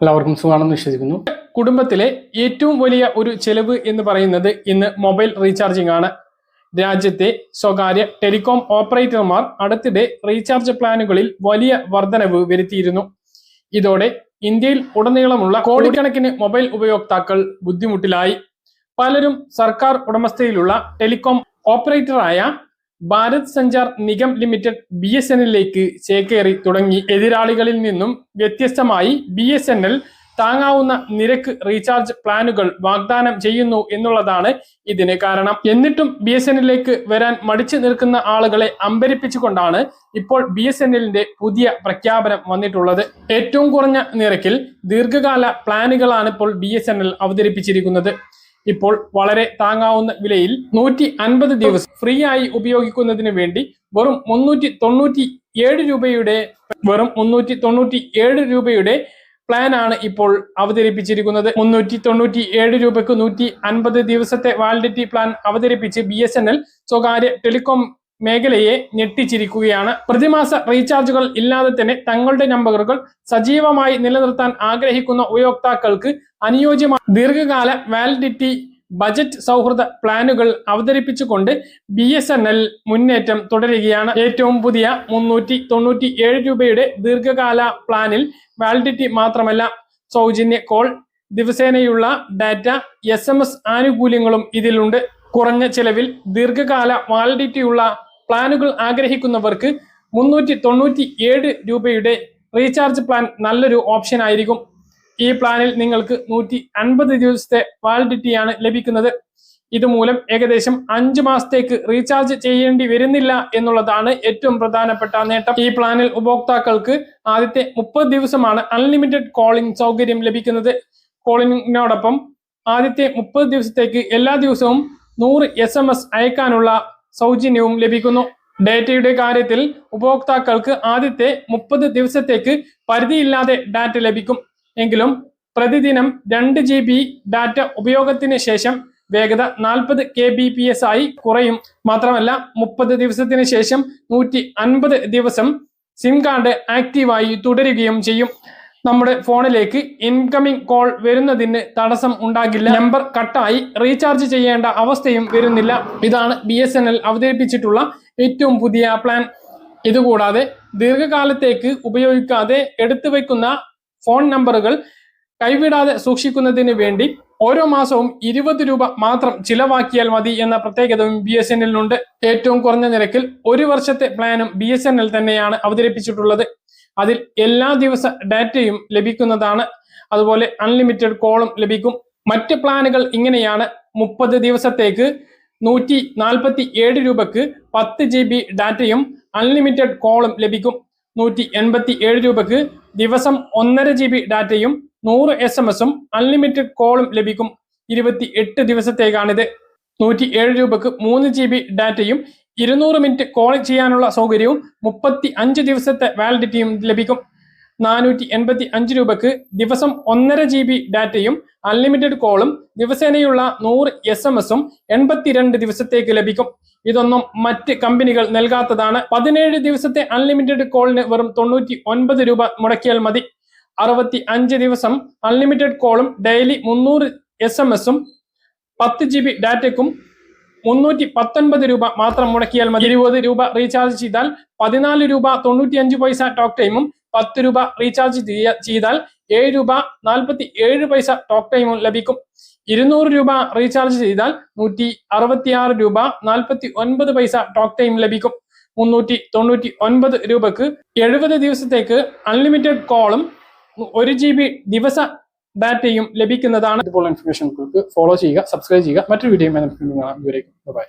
എല്ലാവർക്കും സുഖമാണെന്ന് വിശ്വസിക്കുന്നു. കുടുംബത്തിലെ ഏറ്റവും വലിയ ഒരു ചെലവ് എന്ന് പറയുന്നത് ഇന്ന് മൊബൈൽ റീചാർജിംഗ് ആണ്. രാജ്യത്തെ സ്വകാര്യ ടെലികോം ഓപ്പറേറ്റർമാർ അടുത്തിടെ റീചാർജ് പ്ലാനുകളിൽ വലിയ വർധനവ് വരുത്തിയിരുന്നു. ഇതോടെ ഇന്ത്യയിൽ ഉടനീളമുള്ള കോടിക്കണക്കിന് മൊബൈൽ ഉപയോക്താക്കൾ ബുദ്ധിമുട്ടിലായി. പലരും സർക്കാർ ഉടമസ്ഥയിലുള്ള telecom ഓപ്പറേറ്ററായ Bharat Sanchar Nigam limited B S എന്നിലേക്ക് ചേക്കേറി തുടങ്ങി. എതിരാളികളിൽ നിന്നും വ്യത്യസ്തമായി ബി എസ് എൻ എൽ താങ്ങാവുന്ന നിരക്ക് റീചാർജ് പ്ലാനുകൾ വാഗ്ദാനം ചെയ്യുന്നു എന്നുള്ളതാണ് ഇതിന് കാരണം. എന്നിട്ടും ബി എസ് എന്നിലേക്ക് വരാൻ മടിച്ചു നിൽക്കുന്ന ആളുകളെ അമ്പരിപ്പിച്ചുകൊണ്ടാണ് ഇപ്പോൾ ബി എസ് എൻ എല്ലിന്റെ പുതിയ പ്രഖ്യാപനം വന്നിട്ടുള്ളത്. ഏറ്റവും കുറഞ്ഞ നിരക്കിൽ ദീർഘകാല പ്ലാനുകളാണ് ഇപ്പോൾ ബി എസ് എൻ എൽ അവതരിപ്പിച്ചിരിക്കുന്നത്. ഇപ്പോൾ വളരെ താങ്ങാവുന്ന വിലയിൽ നൂറ്റി അൻപത് ദിവസം ഫ്രീ ആയി ഉപയോഗിക്കുന്നതിന് വേണ്ടി വെറും മുന്നൂറ്റി തൊണ്ണൂറ്റി ഏഴ് രൂപയുടെ വെറും മുന്നൂറ്റി തൊണ്ണൂറ്റി ഏഴ് രൂപയുടെ പ്ലാൻ ആണ് ഇപ്പോൾ അവതരിപ്പിച്ചിരിക്കുന്നത്. മുന്നൂറ്റി തൊണ്ണൂറ്റി ഏഴ് രൂപയ്ക്ക് നൂറ്റി അൻപത് ദിവസത്തെ വാലിഡിറ്റി പ്ലാൻ അവതരിപ്പിച്ച് ബി എസ് എൻ എൽ സ്വകാര്യ ടെലികോം മേഖലയെ ഞെട്ടിച്ചിരിക്കുകയാണ്. പ്രതിമാസ റീചാർജുകൾ ഇല്ലാതെ തന്നെ തങ്ങളുടെ നമ്പറുകൾ സജീവമായി നിലനിർത്താൻ ആഗ്രഹിക്കുന്ന ഉപയോക്താക്കൾക്ക് അനുയോജ്യമായ ദീർഘകാല വാലിഡിറ്റി ബജറ്റ് സൗഹൃദ പ്ലാനുകൾ അവതരിപ്പിച്ചുകൊണ്ട് ബി എസ് എൻ എൽ മുന്നേറ്റം തുടരുകയാണ്. ഏറ്റവും പുതിയ മുന്നൂറ്റി തൊണ്ണൂറ്റി ഏഴ് രൂപയുടെ ദീർഘകാല പ്ലാനിൽ വാലിഡിറ്റി മാത്രമല്ല സൗജന്യ കോൾ ദിവസേനയുള്ള ഡാറ്റ എസ് ആനുകൂല്യങ്ങളും ഇതിലുണ്ട്. കുറഞ്ഞ ചെലവിൽ ദീർഘകാല വാലിഡിറ്റിയുള്ള പ്ലാനുകൾ ആഗ്രഹിക്കുന്നവർക്ക് മുന്നൂറ്റി തൊണ്ണൂറ്റി ഏഴ് രൂപയുടെ റീചാർജ് പ്ലാൻ നല്ലൊരു ഓപ്ഷൻ ആയിരിക്കും. ഈ പ്ലാനിൽ നിങ്ങൾക്ക് നൂറ്റി അൻപത് ദിവസത്തെ വാലിഡിറ്റിയാണ് ലഭിക്കുന്നത്. ഇതുമൂലം ഏകദേശം അഞ്ച് മാസത്തേക്ക് റീചാർജ് ചെയ്യേണ്ടി വരുന്നില്ല എന്നുള്ളതാണ് ഏറ്റവും പ്രധാനപ്പെട്ട നേട്ടം. ഈ പ്ലാനിൽ ഉപഭോക്താക്കൾക്ക് ആദ്യത്തെ മുപ്പത് ദിവസമാണ് അൺലിമിറ്റഡ് കോളിംഗ് സൗകര്യം ലഭിക്കുന്നത്. കോളിംഗിനോടൊപ്പം ആദ്യത്തെ മുപ്പത് ദിവസത്തേക്ക് എല്ലാ ദിവസവും നൂറ് എസ് അയക്കാനുള്ള സൗജന്യവും ലഭിക്കുന്നു. ഡേറ്റയുടെ കാര്യത്തിൽ ഉപഭോക്താക്കൾക്ക് ആദ്യത്തെ മുപ്പത് ദിവസത്തേക്ക് പരിധിയില്ലാതെ ഡാറ്റ ലഭിക്കും. എങ്കിലും പ്രതിദിനം രണ്ട് ജി ബി ഡാറ്റ ഉപയോഗത്തിന് ശേഷം വേഗത നാൽപ്പത് കെ ബി പി എസ് ആയി കുറയും. മാത്രമല്ല മുപ്പത് ദിവസത്തിന് ശേഷം നൂറ്റി അൻപത് ദിവസം സിം കാർഡ് ആക്റ്റീവായി തുടരുകയും ചെയ്യും. നമ്മുടെ ഫോണിലേക്ക് ഇൻകമിംഗ് കോൾ വരുന്നതിന് തടസ്സം ഉണ്ടാകില്ല. നമ്പർ കട്ടായി റീചാർജ് ചെയ്യേണ്ട അവസ്ഥയും വരുന്നില്ല. ഇതാണ് ബി എസ് എൻ എൽ അവതരിപ്പിച്ചിട്ടുള്ള ഏറ്റവും പുതിയ പ്ലാൻ ഇതുകൂടാതെ ദീർഘകാലത്തേക്ക് ഉപയോഗിക്കാതെ എടുത്തു വയ്ക്കുന്ന ഫോൺ നമ്പറുകൾ കൈവിടാതെ സൂക്ഷിക്കുന്നതിന് വേണ്ടി ഓരോ മാസവും ഇരുപത് രൂപ മാത്രം ചിലവാക്കിയാൽ മതി എന്ന പ്രത്യേകതയും ബി എസ് എൻ എല്ലിനുണ്ട് ഏറ്റവും കുറഞ്ഞ നിരക്കിൽ ഒരു വർഷത്തെ പ്ലാനും ബി എസ് എൻ എൽ തന്നെയാണ് അവതരിപ്പിച്ചിട്ടുള്ളത്. അതിൽ എല്ലാ ദിവസ ഡാറ്റയും ലഭിക്കുന്നതാണ്. അതുപോലെ അൺലിമിറ്റഡ് കോളും ലഭിക്കും. മറ്റ് പ്ലാനുകൾ ഇങ്ങനെയാണ്. മുപ്പത് ദിവസത്തേക്ക് നൂറ്റി നാൽപ്പത്തി ഏഴ് രൂപക്ക് പത്ത് ജി ബി ഡാറ്റയും അൺലിമിറ്റഡ് കോളും ലഭിക്കും. നൂറ്റി എൺപത്തി ഏഴ് രൂപക്ക് ദിവസം ഒന്നര ജി ബി ഡാറ്റയും നൂറ് എസ് എം എസും അൺലിമിറ്റഡ് കോളും ലഭിക്കും. ഇരുപത്തി എട്ട് ദിവസത്തേക്കാണിത്. നൂറ്റി ഏഴ് രൂപക്ക് മൂന്ന് ജി ബി ഡാറ്റയും ഇരുന്നൂറ് മിനിറ്റ് കോൾ ചെയ്യാനുള്ള സൗകര്യവും മുപ്പത്തി അഞ്ച് ദിവസത്തെ വാലിഡിറ്റിയും ലഭിക്കും. നാനൂറ്റി എൺപത്തി അഞ്ച് രൂപക്ക് ദിവസം ഒന്നര ജി ബി ഡാറ്റയും അൺലിമിറ്റഡ് കോളും ദിവസേനയുള്ള നൂറ് എസ് എം എസും എൺപത്തിരണ്ട് ദിവസത്തേക്ക് ലഭിക്കും. ഇതൊന്നും മറ്റ് കമ്പനികൾ നൽകാത്തതാണ്. പതിനേഴ് ദിവസത്തെ അൺലിമിറ്റഡ് കോളിന് വെറും തൊണ്ണൂറ്റി ഒൻപത് രൂപ മുടക്കിയാൽ മതി. അറുപത്തി അഞ്ച് ദിവസം അൺലിമിറ്റഡ് കോളും ഡെയിലി മുന്നൂറ് എസ് എം എസും പത്ത് ജി ബി ഡാറ്റയ്ക്കും മുന്നൂറ്റി പത്തൊൻപത് രൂപ മാത്രം മുടക്കിയാൽ മതി. ഇരുപത് രൂപ റീചാർജ് ചെയ്താൽ പതിനാല് രൂപ തൊണ്ണൂറ്റി അഞ്ച് പൈസ ടോക്ക് ടൈമും പത്ത് രൂപ റീചാർജ് ചെയ്താൽ ഏഴ് രൂപ നാൽപ്പത്തി ഏഴ് പൈസ ടോക്ക് ടൈമും ലഭിക്കും. ഇരുന്നൂറ് രൂപ റീചാർജ് ചെയ്താൽ നൂറ്റി അറുപത്തിയാറ് രൂപ നാൽപ്പത്തി ഒൻപത് പൈസ ടോക്ക് ടൈം ലഭിക്കും. മുന്നൂറ്റി തൊണ്ണൂറ്റി ഒൻപത് രൂപക്ക് എഴുപത് ദിവസത്തേക്ക് അൺലിമിറ്റഡ് കോളും ഒരു ജി ബി ദിവസ ഡാറ്റയും ലഭിക്കുന്നതാണ്. ഇതുപോലുള്ള ഇൻഫർമേഷൻ ഫോളോ ചെയ്യുക സബ്സ്ക്രൈബ് ചെയ്യുക. മറ്റൊരു വീഡിയോ ഇവരേക്കും ബൈ